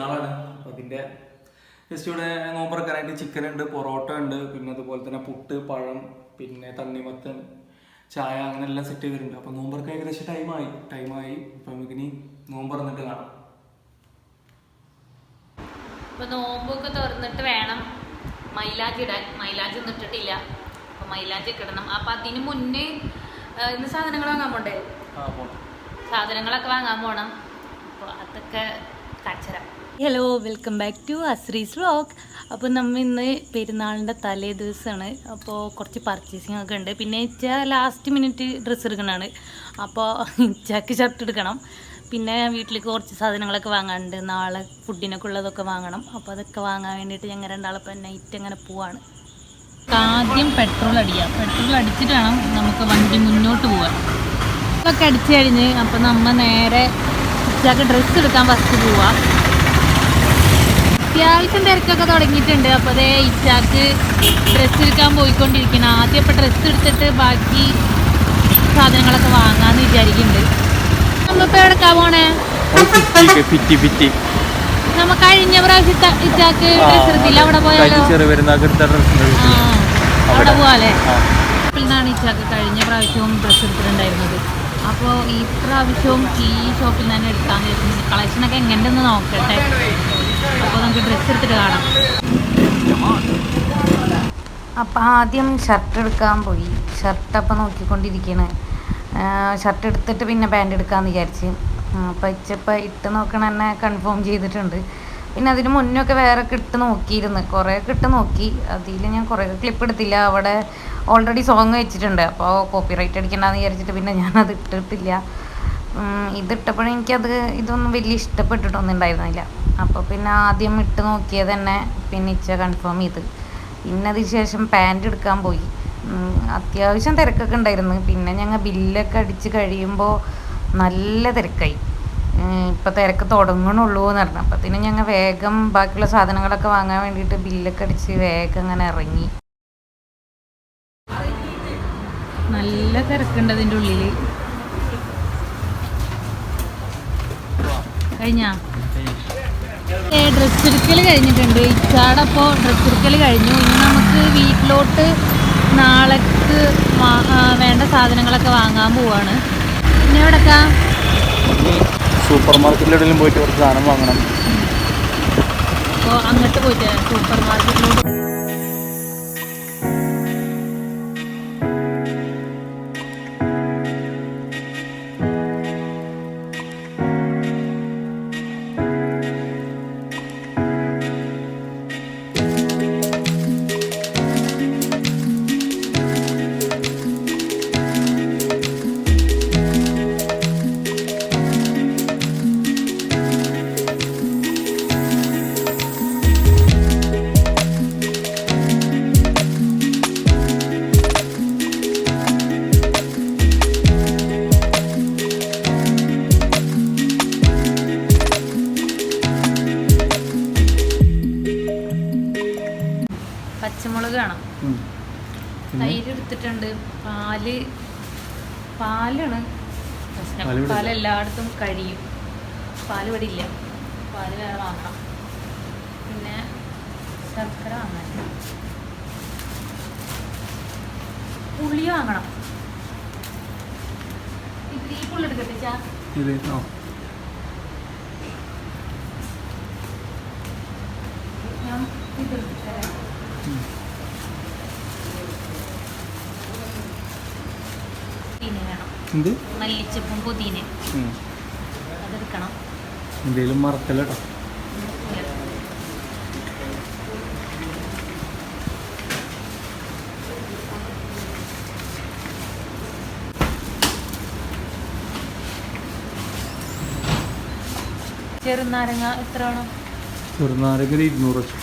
പെരുന്നാളാണ് അപ്പോൾ അതിന്റെ ജസ്റ്റ് ഇവിടെ നോമ്പറക്കാനായിട്ട് ചിക്കൻ ഉണ്ട് പൊറോട്ട ഉണ്ട് പിന്നെ അതുപോലെ തന്നെ പുട്ട് പഴം പിന്നെ തണ്ണിമത്തൻ ചായ അങ്ങനെ എല്ലാം സെറ്റ് ചെയ്തിട്ടുണ്ട്. അപ്പോൾ നോമ്പറക്ക് ഏകദേശം ടൈമായി ടൈമായി അപ്പോൾ നമുക്കിനി നോമ്പ് തുറന്നിട്ട് കാണാം. ഇപ്പൊ നോമ്പൊക്കെ തുറന്നിട്ട് വേണം മൈലാജ് ഇടാൻ. മൈലാജ് ഒന്നും ഇട്ടിട്ടില്ല. അപ്പൊ മൈലാജ് ഇടണം. അപ്പൊ അതിന് മുന്നേ ഇന്ന് സാധനങ്ങൾ വാങ്ങാൻ പോണ്ടേ? സാധനങ്ങളൊക്കെ വാങ്ങാൻ പോണം. അപ്പോൾ അതൊക്കെ കാച്ചരാം hello welcome back to Asri's vlog അപ്പോൾ നമ്മൾ ഇന്ന് പെരുന്നാളിന്റെ തലേ ദിവസമാണ്. അപ്പോൾ കുറച്ച് പർച്ചേസിങ് ഒക്കെ ഉണ്ട്. പിന്നെ ഇച്ച ലാസ്റ്റ് മിനിറ്റ് ഡ്രസ്സ് എടുക്കണതാണ് അപ്പോൾ ഇച്ചക്ക് ഷർട്ട് എടുക്കണം. പിന്നെ വീട്ടിലേക്ക് കുറച്ച് സാധനങ്ങളൊക്കെ വാങ്ങാനുണ്ട്. നാളെ ഫുഡിനൊക്കെ ഉള്ളതൊക്കെ വാങ്ങണം. അപ്പോൾ അതൊക്കെ വാങ്ങാൻ വേണ്ടിയിട്ട് ഞങ്ങൾ രണ്ടാളിപ്പോൾ നൈറ്റ് അങ്ങനെ പോവാണ്. ആദ്യം പെട്രോൾ അടിക്കുക പെട്രോൾ അടിച്ചിട്ട് വേണം നമുക്ക് വണ്ടി മുന്നോട്ട് പോകാൻ ഇതൊക്കെ അടിച്ചു കഴിഞ്ഞ് അപ്പോൾ നമ്മൾ നേരെ ഇച്ചാക്ക് ഡ്രസ്സ് എടുക്കാൻ ഫസ്റ്റ് പോവാം. അത്യാവശ്യം തിരക്കൊക്കെ തുടങ്ങിയിട്ടുണ്ട്. അപ്പോൾ അതേ ഇച്ചാക്ക് ഡ്രസ്സ് എടുക്കാൻ പോയിക്കൊണ്ടിരിക്കണം. ആദ്യം ഇപ്പം ഡ്രസ്സ് എടുത്തിട്ട് ബാക്കി സാധനങ്ങളൊക്കെ വാങ്ങാന്ന് വിചാരിക്കുന്നുണ്ട് നമ്മളിപ്പോൾ എവിടെക്കാ പോണേ? നമ്മ കഴിഞ്ഞ പ്രാവശ്യം ഇച്ചാക്ക് ഡ്രസ്സ് എടുത്തില്ല? അവിടെ പോയാലോ? അവിടെ ഇച്ചാക്ക് കഴിഞ്ഞ പ്രാവശ്യവും ഡ്രസ്സ് എടുത്തിട്ടുണ്ടായിരുന്നത്. അപ്പോൾ ഈ പ്രാവശ്യവും ഈ ഷോപ്പിൽ നിന്ന് തന്നെ എടുക്കാൻ കളക്ഷനൊക്കെ എങ്ങനെയൊന്ന് നോക്കട്ടെ. അപ്പോൾ നമുക്ക് ഡ്രസ്സ് എടുത്തിട്ട് കാണാം. അപ്പം ആദ്യം ഷർട്ട് എടുക്കാൻ പോയി. ഷർട്ട് അപ്പം നോക്കിക്കൊണ്ടിരിക്കുകയാണ് ഷർട്ട് എടുത്തിട്ട് പിന്നെ പാന്റ് എടുക്കാമെന്ന് വിചാരിച്ച്. അപ്പം ഇച്ചപ്പം ഇട്ട് നോക്കണ തന്നെ കൺഫേം ചെയ്തിട്ടുണ്ട്. പിന്നെ അതിന് മുന്നൊക്കെ വേറെ ഇട്ട് നോക്കിയിരുന്നു. കുറേയൊക്കെ ഇട്ട് നോക്കി. അതിൽ ഞാൻ കുറേ ക്ലിപ്പ് എടുത്തില്ല. അവിടെ ഓൾറെഡി സോങ് വെച്ചിട്ടുണ്ട്. അപ്പോൾ കോപ്പി റൈറ്റ് അടിക്കണ്ടെന്ന് വിചാരിച്ചിട്ട് പിന്നെ ഞാനത് ഇട്ടിട്ടില്ല. ഇതിട്ടപ്പോഴും എനിക്കത് ഇതൊന്നും വലിയ ഇഷ്ടപ്പെട്ടിട്ടൊന്നും ഉണ്ടായിരുന്നില്ല. അപ്പോൾ പിന്നെ ആദ്യം ഇട്ട് നോക്കിയത് തന്നെ പിന്നെ ഇച്ച കൺഫേം ചെയ്ത്. പിന്നെ അതിന് ശേഷം പാന്റ് എടുക്കാൻ പോയി. അത്യാവശ്യം തിരക്കൊക്കെ ഉണ്ടായിരുന്നു. പിന്നെ ഞങ്ങൾ ബില്ലൊക്കെ അടിച്ച് കഴിയുമ്പോൾ നല്ല തിരക്കായി. ഇപ്പോൾ തിരക്ക് തുടങ്ങണുള്ളൂ എന്ന് പറഞ്ഞു. പിന്നെ ഞങ്ങൾ വേഗം ബാക്കിയുള്ള സാധനങ്ങളൊക്കെ വാങ്ങാൻ വേണ്ടിയിട്ട് ബില്ലൊക്കെ അടിച്ച് വേഗം അങ്ങനെ ഇറങ്ങി. നല്ല തിരക്കുണ്ട് അതിന്റെ ഉള്ളിൽ കഴിഞ്ഞാ? ഡ്രസ്സ് എടുക്കൽ കഴിഞ്ഞിട്ടുണ്ട്. ഇച്ചാടപ്പോൾ ഡ്രസ്സ് എടുക്കൽ കഴിഞ്ഞു. ഇനി നമുക്ക് വീട്ടിലോട്ട് നാളേക്ക് വേണ്ട സാധനങ്ങളൊക്കെ വാങ്ങാൻ പോവാണ്. പിന്നെ എവിടെക്കാ? സൂപ്പർ മാർക്കറ്റിലെവിടെയും പോയിട്ട് കുറച്ച് സാധനം വാങ്ങണം. അപ്പോൾ അങ്ങോട്ട് പോയിട്ട് സൂപ്പർ മാർക്കറ്റിലോട്ട് തൈര് എടുത്തിട്ടുണ്ട് പാൽ പാലാണ് പ്രശ്നം. പാൽ എല്ലായിടത്തും കഴിയും പാൽ ഇവിടെ ഇല്ല പാൽ വേറെ വാങ്ങണം. പിന്നെ ശർക്കര വാങ്ങാൻ പുളി വാങ്ങണം. ഇത് ഈ പുള്ളി എടുക്കട്ടെ ചാ. ഞാൻ ഇത് എടുത്തരാം പുതിന വേണം എന്ത് മല്ലിച്ചപ്പും പുതിന അതെടുക്കണം. എന്തേലും മറക്കല്ല ചെറുനാരങ്ങ എത്ര വേണം? ചെറുനാരങ്ങ ഇരുന്നൂറ് വെച്ചു.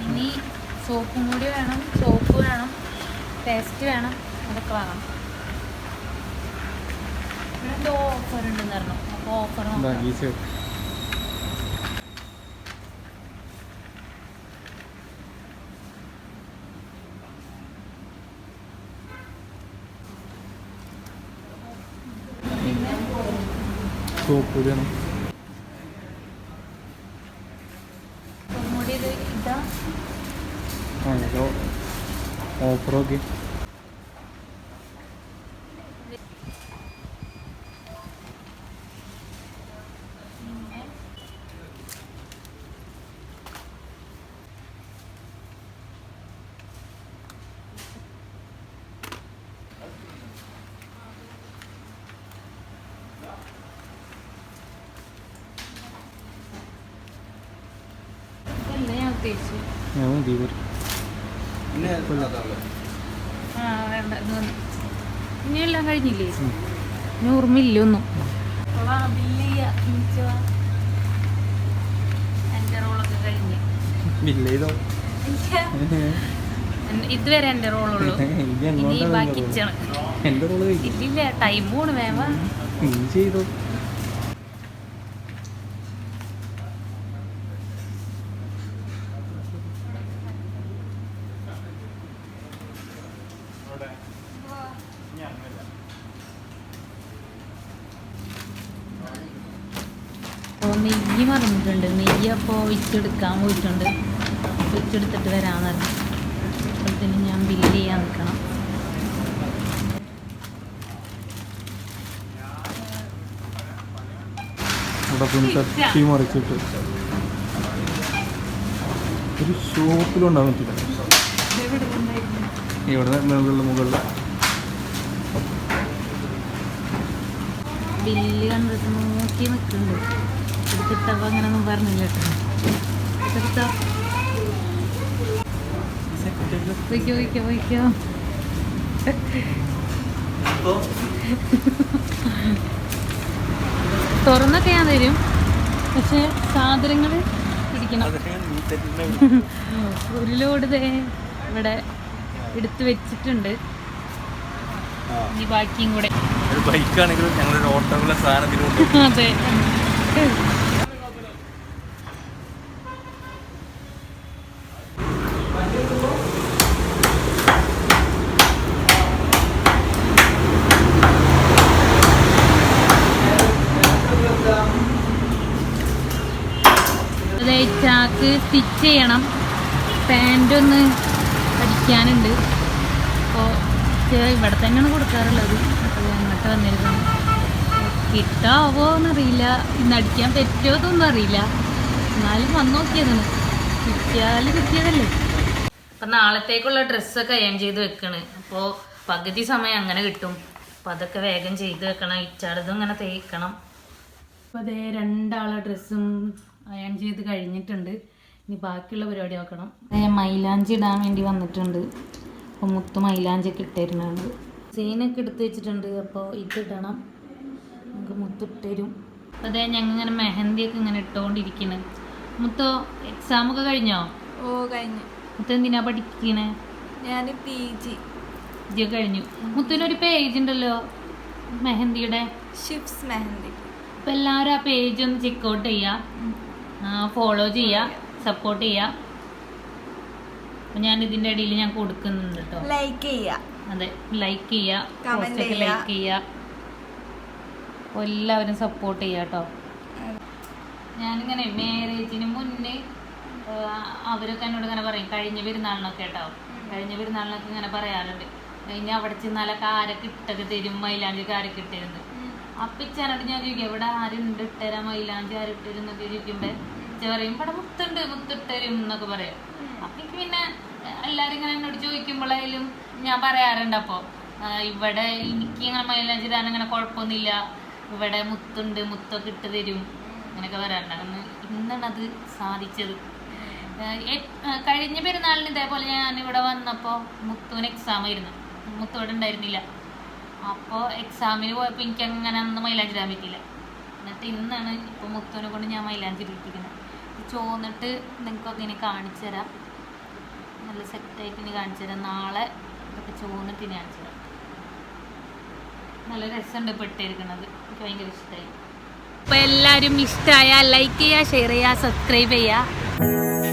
ഇനി സോപ്പും കൂടി വേണം സോപ്പ് വേണം പേസ്റ്റ് വേണം അതൊക്കെ വാങ്ങണം. ഇവിടെ എന്തോ ഓഫർ ഉണ്ടെന്ന് പറഞ്ഞു. അപ്പോൾ ഓഫർ സോപ്പ് വേണം ഓഫറൊക്കെ ഇതല്ല ഞാൻ ദീപർ ആ വേണ്ട. ഇനി എല്ലാം കഴിഞ്ഞില്ലേ? ഇനി ഓർമ്മയില്ല ഒന്നും. റോളൊക്കെ കഴിഞ്ഞ്. ബില്ല് ചെയ്തോ എൻ- ഇതുവരെ എന്റെ റോളുള്ളൂ. ബാക്കി ടൈം പോണ് വേവാ. നീ ചെയ്തോ അപ്പോൾ നെയ്യ് മറന്നിട്ടുണ്ട്. നെയ്യ് അപ്പോൾ വിറ്റെടുക്കാൻ പോയിട്ടുണ്ട്. വിറ്റെടുത്തിട്ട് വരാമെന്ന് പറഞ്ഞു. അപ്പോഴത്തേനും ഞാൻ ബില്ല് ചെയ്യാൻ നിൽക്കണം. അവിടെ പിന്നെ തട്ടി മറിച്ചിട്ട് ഒരു ഷോപ്പിലും ഇവിടെ മുകളിൽ മുകളിൽ. ബില്ല് കണ്ടിട്ട് നോക്കി നിൽക്കുന്നുണ്ട്. എടുത്തിട്ടപ്പോൾ അങ്ങനെയൊന്നും പറഞ്ഞില്ല കേട്ടോ. എടുത്തോ. വയ്ക്കോ വയ്ക്കോ വയ്ക്കോ തുറന്നൊക്കെ ഞാൻ തരും. പക്ഷെ സാധനങ്ങൾ പിടിക്കണം. ഒരു ലോഡ് ഇവിടെ എടുത്ത് വെച്ചിട്ടുണ്ട്. ഇനി ബാക്കിയും കൂടെ. ബൈക്കാണെങ്കിലും സാധനത്തിലുണ്ട് അതെ. അതെ ചാക്ക് സ്റ്റിച്ച് ചെയ്യണം. പാന്റ് ഒന്ന് അടിക്കാനുണ്ട് അപ്പോൾ ഇവിടെ തന്നെയാണ് കൊടുക്കാറുള്ളത്. അപ്പോൾ അങ്ങോട്ട് വന്നിരുന്നു കിട്ടാവോ എന്നറിയില്ല ഇന്ന് അടിക്കാൻ പറ്റുമോ എന്നൊന്നും അറിയില്ല. എന്നാലും വന്നു നോക്കിയതാണ്. കിട്ടിയാൽ കിട്ടിയതല്ലേ. അപ്പം നാളത്തേക്കുള്ള ഡ്രസ്സൊക്കെ അയൺ ചെയ്ത് വെക്കണ്. അപ്പോൾ പകുതി സമയം അങ്ങനെ കിട്ടും. അപ്പം അതൊക്കെ വേഗം ചെയ്ത് വെക്കണം. ഇച്ചാടതും ഇങ്ങനെ തേക്കണം. അപ്പോൾ അതേ രണ്ടാളെ ഡ്രസ്സും അയൺ ചെയ്ത് കഴിഞ്ഞിട്ടുണ്ട്. ഇനി ബാക്കിയുള്ള പരിപാടി നോക്കണം. ഞാൻ മൈലാഞ്ചി ഇടാൻ വേണ്ടി വന്നിട്ടുണ്ട്. അപ്പോൾ മുത്ത് മൈലാഞ്ചി ഒക്കെ ഇട്ടിരുന്നുണ്ട് സീനൊക്കെ എടുത്ത് വെച്ചിട്ടുണ്ട്. അപ്പോൾ ഇതിടണം നമുക്ക് മുത്തിട്ടരും അപ്പോൾ അതേ ഞങ്ങൾ ഇങ്ങനെ മെഹന്തിയൊക്കെ ഇങ്ങനെ ഇട്ടുകൊണ്ടിരിക്കണ് മുത്തോ എക്സാമൊക്കെ കഴിഞ്ഞോ? ഓ കഴിഞ്ഞു. മുത്ത എന്തിനാ പഠിക്കണേ? ഞാൻ പി ജി. ജി കഴിഞ്ഞു. മുത്തിനൊരു പേജ് ഉണ്ടല്ലോ മെഹന്തിയുടെ? ഷിഫ്സ് മെഹന്തി. അപ്പം എല്ലാവരും ആ പേജ് ഒന്ന് ചെക്കൗട്ട് ചെയ്യുക ഫോളോ ചെയ്യുക സപ്പോർട്ട് ചെയ്യുക അപ്പം ഞാൻ ഇതിന്റെ ഇടയിൽ ഞാൻ കൊടുക്കുന്നുണ്ട് കേട്ടോ ലൈക്ക് ചെയ്യുക അതെ ലൈക്ക് ചെയ്യുക പോസ്റ്റൊക്കെ. ലൈക്ക് ചെയ്യുക എല്ലാവരും സപ്പോർട്ട് ചെയ്യുക കേട്ടോ ഞാനിങ്ങനെ മാരേജിന് മുന്നേ അവരൊക്കെ എന്നോട് ഇങ്ങനെ പറയും കഴിഞ്ഞ പെരുന്നാളിനൊക്കെ കേട്ടോ കഴിഞ്ഞ പെരുന്നാളിനൊക്കെ ഇങ്ങനെ പറയാറുണ്ട്. ഇനി അവിടെ ചെന്നാലൊക്കെ ആരൊക്കെ ഇട്ടൊക്കെ തരും? മൈലാഞ്ചിക്ക് ആരൊക്കെ ഇട്ടിരുന്നു അപ്പിച്ചാനോട് ഞാൻ ചോദിക്കും എവിടെ ആരുണ്ട് ഇട്ടരാ മൈലാഞ്ചി ആരും ഇട്ടിരുന്നൊക്കെ ചോദിക്കുമ്പോ ഇച്ച പറയും. ഇവിടെ മുത്തുണ്ട് മുത്തിട്ടരും എന്നൊക്കെ പറയാം. അപ്പൊ എനിക്ക് പിന്നെ എല്ലാരും ഇങ്ങനെ എന്നോട് ചോദിക്കുമ്പോഴായാലും ഞാൻ പറയാറുണ്ട്. അപ്പൊ ഇവിടെ എനിക്ക് ഇങ്ങനെ മൈലാഞ്ചി ഇടാൻ അങ്ങനെ കുഴപ്പമൊന്നുമില്ല. ഇവിടെ മുത്തുണ്ട് മുത്തൊക്കെ ഇട്ട് തരും അങ്ങനെയൊക്കെ പറയാറുണ്ട്. അങ്ങനെ ഇന്നാണ് അത് സാധിച്ചത് കഴിഞ്ഞ പെരുന്നാളിന് ഇതേപോലെ ഞാൻ ഇവിടെ വന്നപ്പോൾ മുത്തുവിന് എക്സാം ആയിരുന്നു. മുത്തു ഇവിടെ ഉണ്ടായിരുന്നില്ല. അപ്പോൾ എക്സാമിന് പോയപ്പോൾ എനിക്ക് അങ്ങനെ അന്ന് മൈലാഞ്ചി ഇടാൻ പറ്റിയില്ല. എന്നിട്ട് ഇന്നാണ് ഇപ്പോൾ മുത്തുവിനെ കൊണ്ട് ഞാൻ മൈലാഞ്ചി ഇട്ടിരിക്കുന്നത്. ഇത് ചോന്നിട്ട് നിങ്ങൾക്കൊക്കെ ഇനി കാണിച്ചു തരാം. നല്ല സെറ്റായിട്ട് ഇനി കാണിച്ചു തരാം. നാളെ ഇതൊക്കെ ചോന്നിട്ട് ഇനി കാണിച്ചു തരാം. നല്ല രസമുണ്ട് പെട്ടിരിക്കുന്നത് എനിക്ക് ഭയങ്കര ഇഷ്ടമായി അപ്പോൾ എല്ലാവരും ഇഷ്ടമായ ലൈക്ക് ചെയ്യുക ഷെയർ ചെയ്യുക സബ്സ്ക്രൈബ് ചെയ്യുക